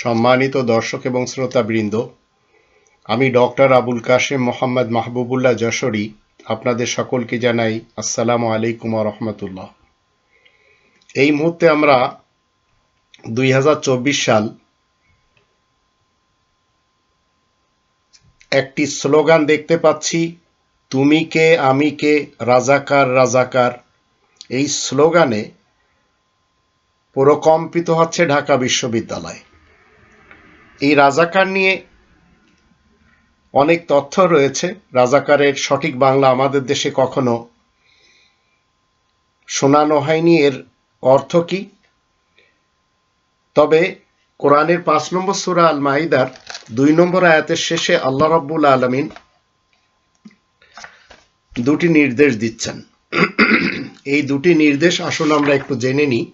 সম্মানিত দর্শক এবং শ্রোতাবৃন্দ, আমি ডক্টর আবুল কাশেম মোহাম্মদ মাহবুবুল্লাহ যশোরী আপনাদের সকলকে জানাই আসসালামু আলাইকুম রহমতুল্লাহ। এই মুহূর্তে আমরা দুই হাজার চব্বিশ সাল একটি স্লোগান দেখতে পাচ্ছি, তুমি কে, আমি কে, রাজাকার রাজাকার। এই স্লোগানে প্রকম্পিত হচ্ছে ঢাকা বিশ্ববিদ্যালয়। এই রাজাকার নিয়ে অনেক তথ্য রয়েছে। রাজাকারের সঠিক বাংলা আমাদের দেশে কখনো শোনানো হয়নি। এর অর্থ কি? তবে কোরআনের পাঁচ নম্বর সুরা আল মাহিদার দুই নম্বর আয়াতের শেষে আল্লাহ রব্বুল আলমিন দুটি নির্দেশ দিচ্ছেন। এই দুটি নির্দেশ আসুন আমরা একটু জেনে নিই।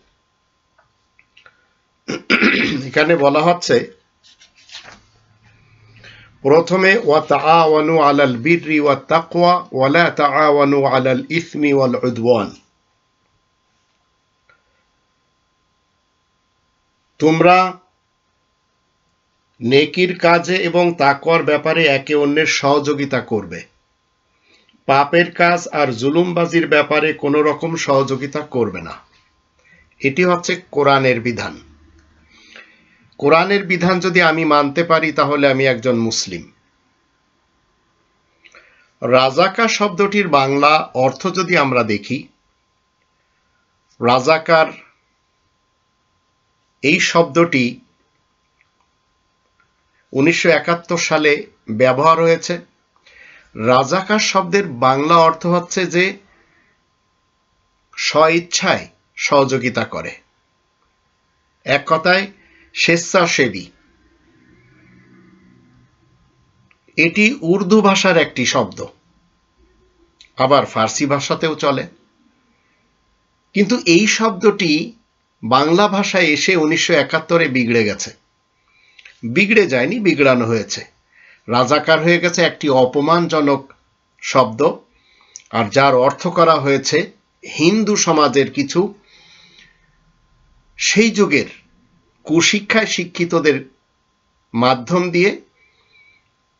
এখানে বলা হচ্ছে প্রথমে ওয়া আলাল বিররি ওয়া তাকওয়া ওয়া তাআওয়ানু আলাল ইসমি ওয়াল উদওয়ান তোমরা নেকির কাজে এবং তাকওয়ার ব্যাপারে একে অন্যের সহযোগিতা করবে। পাপের কাজ আর জুলুমবাজির ব্যাপারে কোনো রকম সহযোগিতা করবে না। এটি হচ্ছে কোরআনের বিধান। কোরআনের বিধান যদি আমি মানতে পারি, তাহলে আমি একজন মুসলিম। রাজাকার শব্দটির বাংলা অর্থ যদি আমরা দেখি, রাজাকার এই শব্দটি উনিশশো একাত্তর সালে ব্যবহার হয়েছে। রাজাকার শব্দের বাংলা অর্থ হচ্ছে যে, স্বইচ্ছায় সহযোগিতা করে। এক কথায় স্বেচ্ছাসেবী। এটি উর্দু ভাষার একটি শব্দ। আবার ফার্সি ভাষাতেও চলে। কিন্তু এই শব্দটি বাংলা ভাষায় এসে উনিশশো একাত্তরে বিগড়ে গেছে। বিগড়ে যায়নি, বিগড়ানো হয়েছে। রাজাকার হয়ে গেছে একটি অপমানজনক শব্দ, আর যার অর্থ করা হয়েছে, হিন্দু সমাজের কিছু সেই যুগের কুশিক্ষায় শিক্ষিতদের মাধ্যম দিয়ে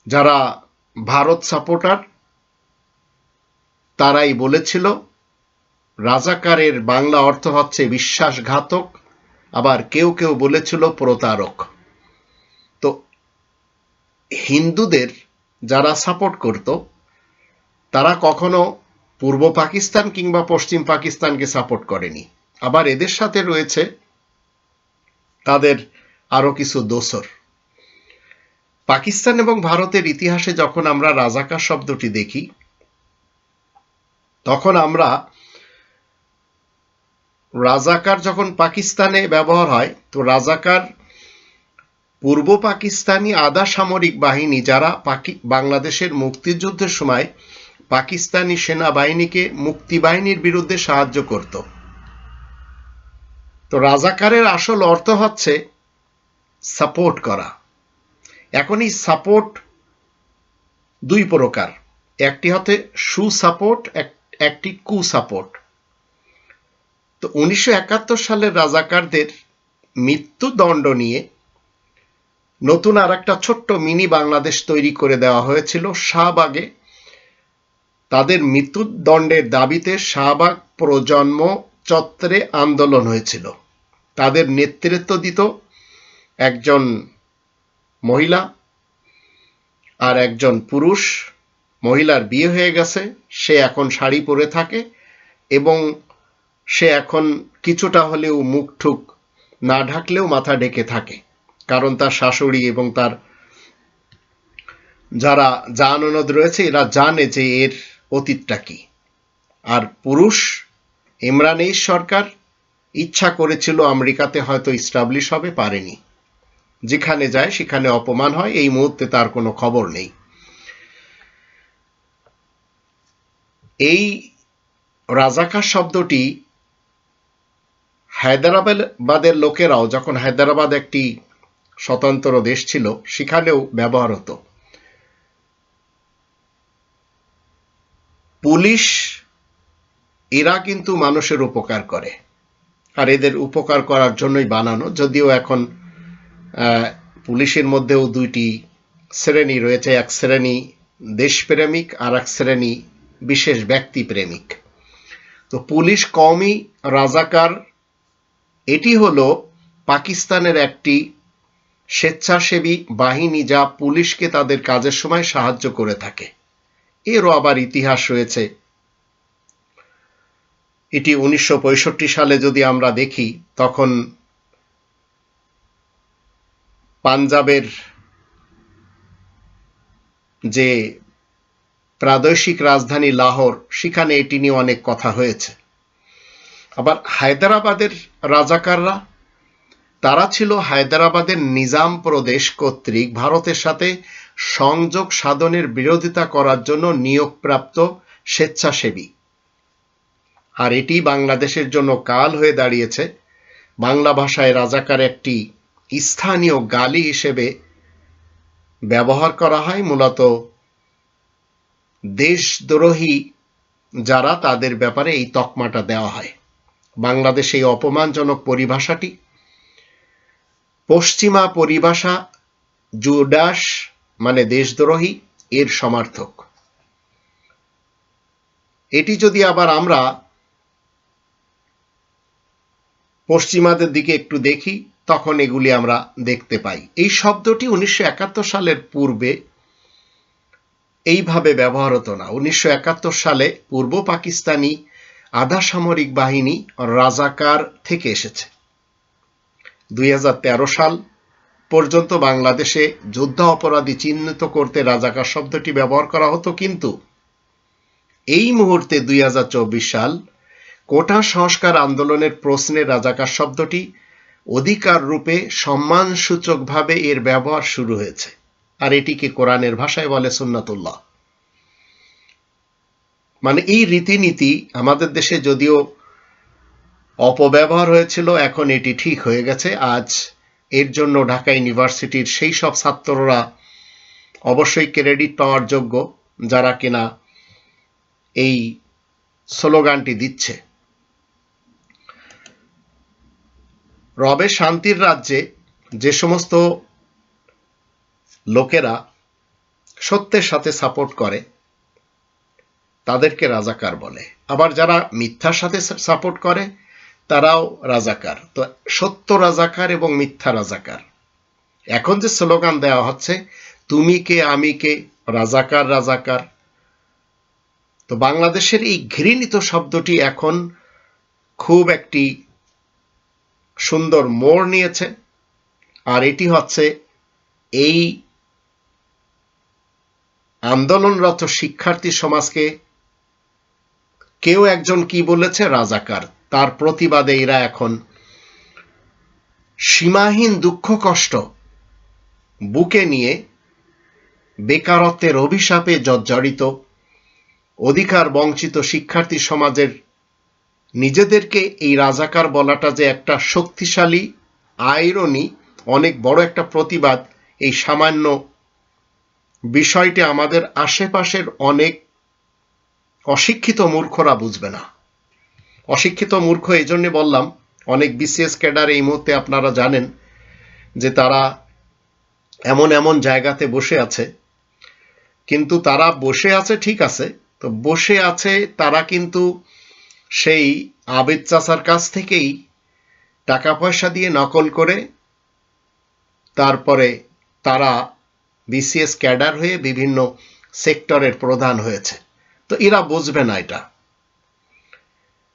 যারা ভারত সাপোর্টার, তারাই বলেছিল, রাজাকারের বাংলা অর্থ হচ্ছে বিশ্বাসঘাতক, আবার কেউ কেউ বলেছিল প্রতারক। তো হিন্দুদের যারা সাপোর্ট করত, তারা কখনো পূর্ব পাকিস্তান কিংবা পশ্চিম পাকিস্তানকে সাপোর্ট করেনি। আবার এদের সাথে রয়েছে তাদের আরও কিছু দোসর। পাকিস্তান এবং ভারতের ইতিহাসে যখন আমরা রাজাকার শব্দটি দেখি, তখন আমরা রাজাকার যখন পাকিস্তানে ব্যবহার হয়, তো রাজাকার পূর্ব পাকিস্তানি আধা সামরিক বাহিনী যারা পাকি বাংলাদেশের মুক্তিযুদ্ধের সময় পাকিস্তানি সেনাবাহিনীকে মুক্তিবাহিনীর বিরুদ্ধে সাহায্য করত তো রাজাকারের আসল অর্থ হচ্ছে সাপোর্ট করা। এখন এই সাপোর্ট দুই প্রকার। একটি হতে সুসাপোর্ট একটি কু সাপোর্ট তো উনিশশো একাত্তর সালের রাজাকারদের মৃত্যুদণ্ড নিয়ে নতুন আর একটা ছোট্ট মিনি বাংলাদেশ তৈরি করে দেওয়া হয়েছিল শাহবাগে। তাদের মৃত্যুদণ্ডের দাবিতে শাহবাগ প্রজন্ম চত্বরে আন্দোলন হয়েছিল। তাদের নেতৃত্ব দিত একজন মহিলা আর একজন পুরুষ। মহিলার বিয়ে হয়ে গেছে, সে এখন শাড়ি পরে থাকে এবং সে এখন কিছুটা হলেও মুখ ঠুক না ঢাকলেও মাথা ঢেকে থাকে। কারণ তার শাশুড়ি এবং তার যারা জাননদ রয়েছে, এরা জানে যে এর অতীতটা কি। আর পুরুষ এই সরকার ইচ্ছা করেছিল আমেরিকাতে হয়তো ইস্টাবলিশ হবে, পারেনি। যেখানে যায় সেখানে অপমান হয়, এই মুহূর্তে তার কোনো খবর নেই। এই রাজাকার শব্দটি হায়দ্রাবাদের লোকেরাও, যখন হায়দ্রাবাদ একটি স্বতন্ত্র দেশ ছিল, সেখানেও ব্যবহার হতো। পুলিশ এরা কিন্তু মানুষের উপকার করে। আর এদের উপকার করার জন্যই বানানো। যদিও এখন পুলিশের মধ্যেও দুইটি শ্রেণি রয়েছে। এক শ্রেণি দেশপ্রেমিক আর এক শ্রেণি বিশেষ ব্যক্তি প্রেমিক তো পুলিশ কমই রাজাকার, এটি হলো পাকিস্তানের একটি স্বেচ্ছাসেবী বাহিনী যা পুলিশকে তাদের কাজের সময় সাহায্য করে থাকে। এরও আবার ইতিহাস রয়েছে। এটি উনিশশো পঁয়ষট্টি সালে যদি আমরা দেখি, তখন পাঞ্জাবের যে প্রাদেশিক রাজধানী লাহোর, সেখানে এটি নিয়ে অনেক কথা হয়েছে। আবার হায়দ্রাবাদের রাজাকাররা, তারা ছিল হায়দ্রাবাদের নিজাম প্রদেশ কর্তৃক ভারতের সাথে সংযোগ সাধনের বিরোধিতা করার জন্য নিয়োগপ্রাপ্ত স্বেচ্ছাসেবী। আর এটি বাংলাদেশের জন্য কাল হয়ে দাঁড়িয়েছে। বাংলা ভাষায় রাজাকার একটি স্থানীয় গালি হিসেবে ব্যবহার করা হয়, মূলত দেশদ্রোহী যারা, তাদের ব্যাপারে এই তকমাটা দেওয়া হয়। বাংলাদেশে এই অপমানজনক পরিভাষাটি পশ্চিমা পরিভাষা জুডাস মানে দেশদ্রোহী, এর সমার্থক। এটি যদি আবার আমরা পশ্চিমাদের দিকে একটু দেখি, তখন এগুলি আমরা দেখতে পাই। এই শব্দটি উনিশশো একাত্তর সালের পূর্বে এইভাবে ব্যবহার হতো না। উনিশশো একাত্তর সালে পূর্ব পাকিস্তানি আধা সামরিক বাহিনী রাজাকার থেকে এসেছে। দুই হাজার তেরো সাল পর্যন্ত বাংলাদেশে যুদ্ধ অপরাধী চিহ্নিত করতে রাজাকার শব্দটি ব্যবহার করা হতো, কিন্তু এই মুহূর্তে দুই হাজার চব্বিশ সাল কোটা সংস্কার আন্দোলনের প্রশ্নে রাজাকার শব্দটি অধিকার রূপে সম্মানসূচকভাবে এর ব্যবহার শুরু হয়েছে। আর এটিকে কোরআনের ভাষায় বলে সুন্নাতুল্লাহ। মানে এই রীতিনীতি আমাদের দেশে যদিও অপব্যবহার হয়েছিল, এখন এটি ঠিক হয়ে গেছে। আজ এর জন্য ঢাকা ইউনিভার্সিটির সেই সব ছাত্ররা অবশ্যই ক্রেডিট পাওয়ার যোগ্য যারা কিনা এই স্লোগানটি দিচ্ছে। রবে শান্তির রাজ্যে যে সমস্ত লোকেরা সত্যের সাথে সাপোর্ট করে, তাদেরকে রাজাকার বলে। আবার যারা মিথ্যার সাথে সাপোর্ট করে, তারাও রাজাকার। তো সত্য রাজাকার এবং মিথ্যা রাজাকার। এখন যে স্লোগান দেওয়া হচ্ছে, তুমি কে, আমি কে, রাজাকার রাজাকার। তো বাংলাদেশের এই ঘৃণিত শব্দটি এখন খুব একটি সুন্দর মোড় নিয়েছে। আর এটি হচ্ছে এই আন্দোলনরত শিক্ষার্থী সমাজকে কেউ একজন কি বলেছে? রাজাকার। তার প্রতিবাদে এরা এখন সীমাহীন দুঃখ কষ্ট বুকে নিয়ে বেকারত্বের অভিশাপে জর্জরিত অধিকার বঞ্চিত শিক্ষার্থী সমাজের নিজেদেরকে এই রাজাকার বলাটা যে একটা শক্তিশালী আইরনি অনেক বড় একটা প্রতিবাদ, এই সামান্য বিষয়টি আমাদের আশেপাশের অনেক অশিক্ষিত মূর্খরা বুঝবে না। অশিক্ষিত মূর্খ এই জন্য বললাম, অনেক বিসিএস ক্যাডার এই মুহূর্তে আপনারা জানেন যে তারা এমন এমন জায়গাতে বসে আছে। কিন্তু তারা বসে আছে ঠিক আছে, তো বসে আছে তারা কিন্তু সেই আবেদ চাচার কাছ থেকেই টাকা পয়সা দিয়ে নকল করে তারপরে তারা বিসিএস ক্যাডার হয়ে বিভিন্ন সেক্টরের প্রধান হয়েছে। তো এরা বুঝবে না এটা।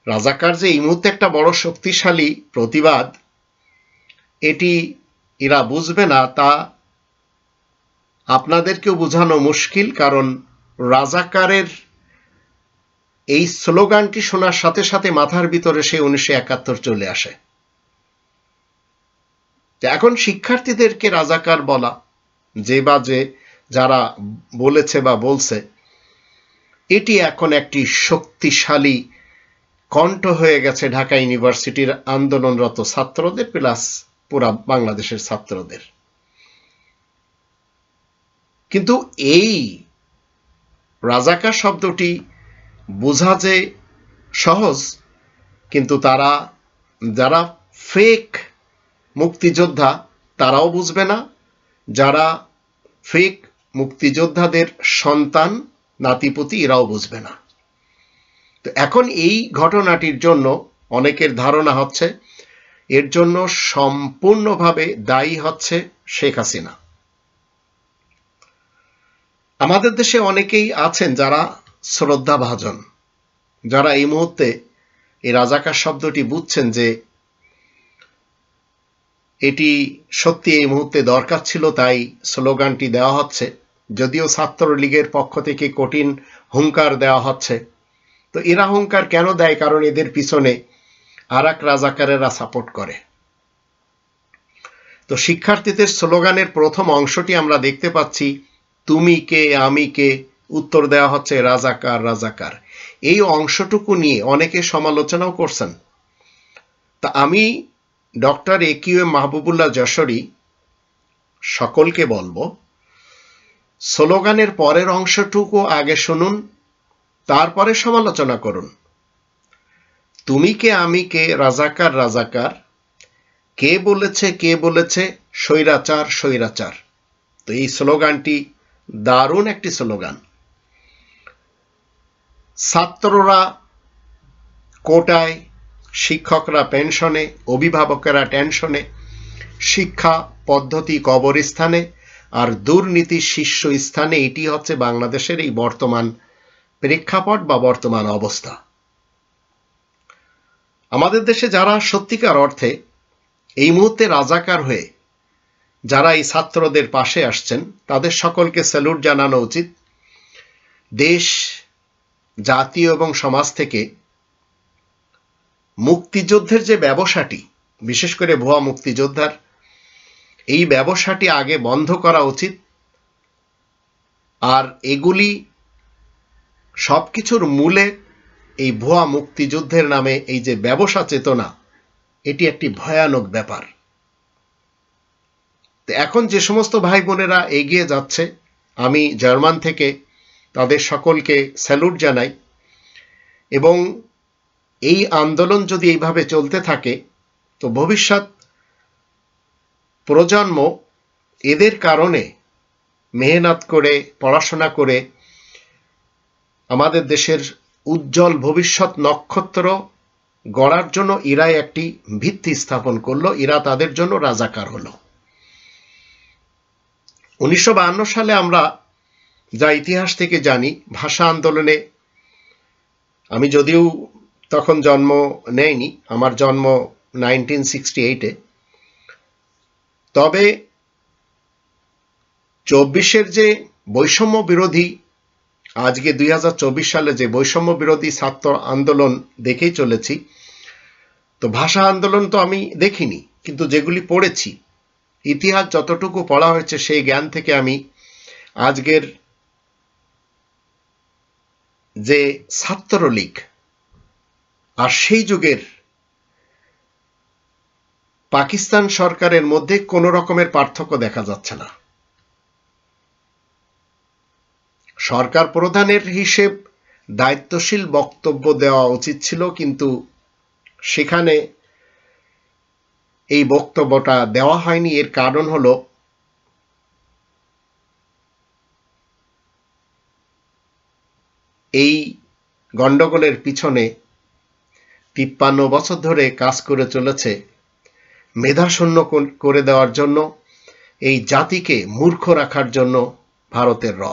রাজাকার যে এই মুহূর্তে একটা বড় শক্তিশালী প্রতিবাদ, এটি এরা বুঝবে না, তা আপনাদেরকেও বোঝানো মুশকিল, কারণ রাজাকারের এই স্লোগানটি শোনার সাথে সাথে মাথার ভিতরে সে উনিশশো একাত্তর চলে আসে। এখন শিক্ষার্থীদেরকে রাজাকার বলা, যে বা যে যারা বলেছে বা বলছে, এটি এখন একটি শক্তিশালী কণ্ঠ হয়ে গেছে ঢাকা ইউনিভার্সিটির আন্দোলনরত ছাত্রদের প্লাস পুরা বাংলাদেশের ছাত্রদের। কিন্তু এই রাজাকার শব্দটি বোঝা যে সহজ, কিন্তু তারা, যারা ফেক মুক্তিযোদ্ধা, তারাও বুঝবে না। যারা ফেক মুক্তিযোদ্ধাদের সন্তান, নাতিপুতি, এরাও বুঝবে না। তো এখন এই ঘটনাটির জন্য অনেকের ধারণা হচ্ছে, এর জন্য সম্পূর্ণভাবে দায়ী হচ্ছে শেখ হাসিনা। আমাদের দেশে অনেকেই আছেন যারা শ্রদ্ধা ভাজন যারা এই মুহূর্তে এই রাজাকার শব্দটি বুঝছেন যে এটি সত্যি এই মুহূর্তে দরকার ছিল, তাই স্লোগানটি দেওয়া হচ্ছে। যদিও ছাত্রলীগের পক্ষ থেকে কঠিন হুঙ্কার দেওয়া হচ্ছে। তো এরা হুঙ্কার কেন দেয়? কারণ এদের পিছনে আর এক রাজাকারেরা সাপোর্ট করে। তো শিক্ষার্থীদের স্লোগানের প্রথম অংশটি আমরা দেখতে পাচ্ছি, তুমি কে, আমি কে উত্তর দেওয়া হচ্ছে রাজাকার রাজাকার। এই অংশটুকু নিয়ে অনেকে সমালোচনাও করছেন। তা আমি doctor A Q M Mahbubullah Jashori সকলকে বলব, স্লোগানের পরের অংশটুকু আগে শুনুন, তারপরে সমালোচনা করুন। তুমি কে, আমি কে, রাজাকার রাজাকার, কে বলেছে কে বলেছে, স্বৈরাচার স্বৈরাচার। তো এই স্লোগানটি দারুণ একটি স্লোগান। ছাত্ররা কোটায়, শিক্ষকরা পেনশনে, অভিভাবকেরা টেনশনে, শিক্ষা পদ্ধতি কবরস্থানে আর দুর্নীতি শীর্ষস্থানে এটি হচ্ছে বাংলাদেশের এই বর্তমান প্রেক্ষাপট বা বর্তমান অবস্থা। আমাদের দেশে যারা সত্যিকার অর্থে এই মুহূর্তে রাজাকার হয়ে যারা এই ছাত্রদের পাশে আসছেন, তাদের সকলকে স্যালুট জানানো উচিত। দেশ জাতীয় এবং সমাজ থেকে মুক্তিযুদ্ধের যে ব্যবসাটি, বিশেষ করে ভুয়া মুক্তিযোদ্ধার, এই ব্যবসাটি আগে বন্ধ করা উচিত। আর এগুলি সবকিছুর মূলে এই ভুয়া মুক্তিযুদ্ধের নামে এই যে ব্যবসা চেতনা, এটি একটি ভয়ানক ব্যাপার। এখন যে সমস্ত ভাই বোনেরা এগিয়ে যাচ্ছে, আমি জার্মান থেকে তাদের সকলকে স্যালুট জানাই। এবং এই আন্দোলন যদি এইভাবে চলতে থাকে, তো ভবিষ্যৎ প্রজন্ম এদের কারণে মেহনত করে, পড়াশোনা করে আমাদের দেশের উজ্জ্বল ভবিষ্যৎ নক্ষত্র গড়ার জন্য ইরাই একটি ভিত্তি স্থাপন করল। এরা তাদের জন্য রাজাকার হলো। উনিশশো বায়ান্ন সালে আমরা যা ইতিহাস থেকে জানি, ভাষা আন্দোলনে আমি যদিও তখন জন্ম নেয়নি আমার জন্ম নাইনটিন সিক্সটি এইটে তবে চব্বিশের যে বৈষম্য বিরোধী, আজকে দুই হাজার চব্বিশ সালে যে বৈষম্য বিরোধী ছাত্র আন্দোলন দেখেই চলেছি। তো ভাষা আন্দোলন তো আমি দেখিনি, কিন্তু যেগুলি পড়েছি, ইতিহাস যতটুকু পড়া হয়েছে সেই জ্ঞান থেকে আমি আজকের যে ছাত্রলীগ আর সেই যুগের পাকিস্তান সরকারের মধ্যে কোনো রকমের পার্থক্য দেখা যাচ্ছে না। সরকার প্রধানের হিসেব দায়িত্বশীল বক্তব্য দেওয়া উচিত ছিল, কিন্তু সেখানে এই বক্তব্যটা দেওয়া হয়নি। এর কারণ হলো এই গণ্ডগোলের পিছনে তিপ্পান্ন বছর ধরে কাজ করে চলেছে। মেধাশূন্য করে দেওয়ার জন্য, এই জাতিকে মূর্খ রাখার জন্য ভারতের র।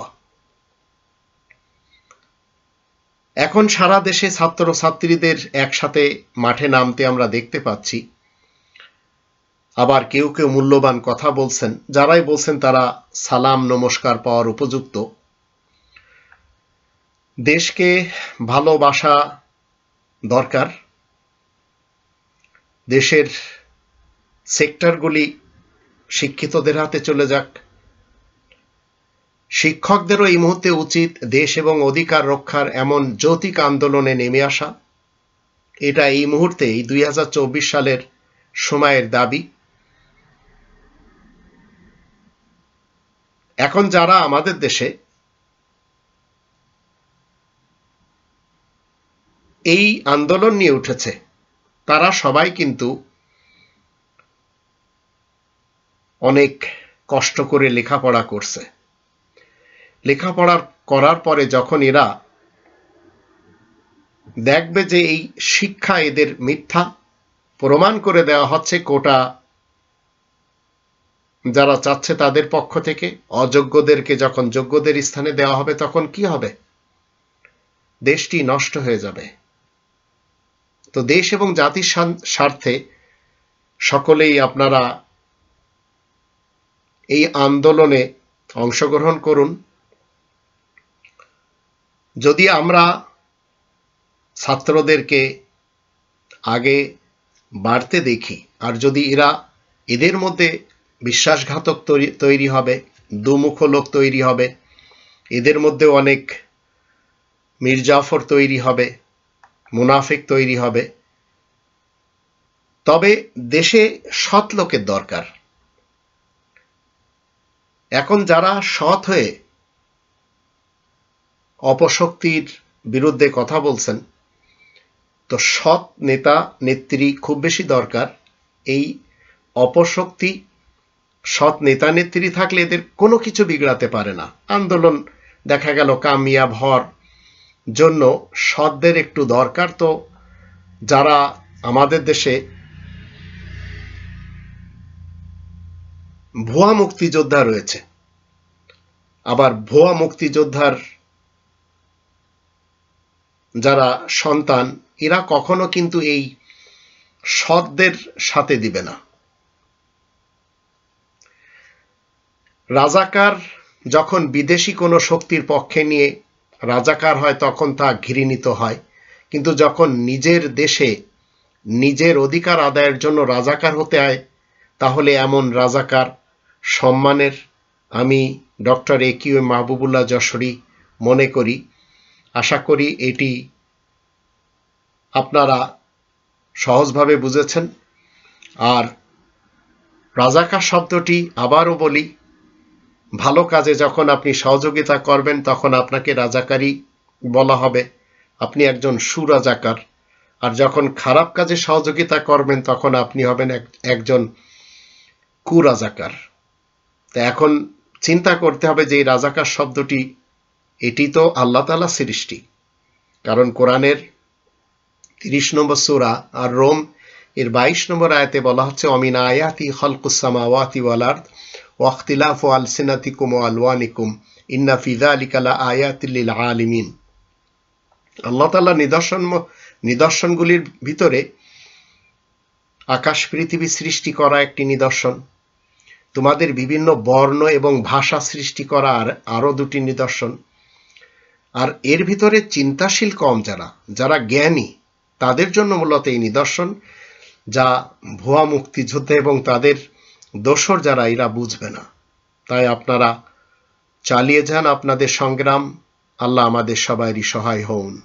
এখন সারা দেশে ছাত্র ছাত্রীদের একসাথে মাঠে নামতে আমরা দেখতে পাচ্ছি। আবার কেউ কেউ মূল্যবান কথা বলছেন, যারাই বলছেন তারা সালাম নমস্কার পাওয়ার উপযুক্ত। দেশকে ভালোবাসা দরকার। দেশের সেক্টরগুলি শিক্ষিতদের হাতে চলে যাক। শিক্ষকদেরও এই মুহূর্তে উচিত দেশ এবং অধিকার রক্ষার এমন যৌতিক আন্দোলনে নেমে আসা। এটা এই মুহূর্তে এই দুই সালের সময়ের দাবি। এখন যারা আমাদের দেশে এই আন্দোলন নিয়ে উঠেছে। তারা সবাই কিন্তু অনেক কষ্ট করে লেখাপড়া করছে। লেখাপড়া করার পরে যখন এরা দেখবে যে এই শিক্ষা এদের মিথ্যা প্রমাণ করে দেওয়া হচ্ছে কোটা যারা চাচ্ছে তাদের পক্ষ থেকে, অযোগ্যদেরকে যখন যোগ্যদের স্থানে দেওয়া হবে তখন কি হবে? দেশটি নষ্ট হয়ে যাবে। তো দেশ এবং জাতির স্বার্থে সকলেই আপনারা এই আন্দোলনে অংশগ্রহণ করুন। যদি আমরা ছাত্রদেরকে আগে বাড়তে দেখি, আর যদি এরা এদের মধ্যে বিশ্বাসঘাতক তৈরি হবে, দুমুখ লোক তৈরি হবে, এদের মধ্যে অনেক মির্জাফর তৈরি হবে মুনাফিক তৈরি হবে। তবে দেশে সৎ লোকের দরকার। এখন যারা সৎ হয়ে অপশক্তির বিরুদ্ধে কথা বলছেন, তো সৎ নেতা, নেত্রী খুব বেশি দরকার। এই অপশক্তি, সৎ নেতা, নেত্রী থাকলে এদের কোনো কিছু বিগড়াতে পারে না। আন্দোলন দেখা গেল কামিয়াব হওয়ার জন্য সৎদের একটু দরকার তো যারা আমাদের দেশে ভুয়া মুক্তিযোদ্ধা রয়েছে। আবার ভুয়া মুক্তিযোদ্ধার যারা সন্তান, এরা কখনো কিন্তু এই সৎদের সাথে দিবে না। রাজাকার যখন বিদেশি কোনো শক্তির পক্ষে নিয়ে রাজাকার হয় তখন তা ঘৃণিত হয়। কিন্তু যখন নিজের দেশে নিজের অধিকার আদায়ের জন্য রাজাকার হতে হয়, তাহলে এমন রাজাকার সম্মানের আমি doctor A Q Mahbubullah Jashori মনে করি। আশা করি এটি আপনারা সহজভাবে বুঝেছেন। আর রাজাকার শব্দটি আবারও বলি ভালো কাজে যখন আপনি সহযোগিতা করবেন, তখন আপনাকে রাজাকারী বলা হবে। আপনি একজন সুরাজাকার। আর যখন খারাপ কাজে সহযোগিতা করবেন, তখন আপনি হবেন একজন কুরাজাকার। তা এখন চিন্তা করতে হবে যে এই রাজাকার শব্দটি, এটি তো আল্লাহ তালা সৃষ্টি। কারণ কোরআনের তিরিশ নম্বর সুরা আর রোম, এর বাইশ নম্বর আয়াতে বলা হচ্ছে, অমিন আয়াতি হলকুসামাওয়াতি ওয়ালার্দ ওয়াক্তিলাফ আলসিনাতিকুম ও আলওয়ানিকুম ইন্না আলিকালা আল্লাহ তাল্লাহ নিদর্শন নিদর্শনগুলির ভিতরে আকাশ পৃথিবী সৃষ্টি করা একটি নিদর্শন। তোমাদের বিভিন্ন বর্ণ এবং ভাষা সৃষ্টি করা আর আরও দুটি নিদর্শন। আর এর ভিতরে চিন্তাশীল কম যারা যারা জ্ঞানী, তাদের জন্য মূলত এই নিদর্শন, যা ভুয়া মুক্তিযুদ্ধ এবং তাদের দোসর যারা, এরা বুঝবে না। তাই আপনারা চালিয়ে যান আপনাদের সংগ্রাম। আল্লাহ আমাদের সবাইরই সহায় হন।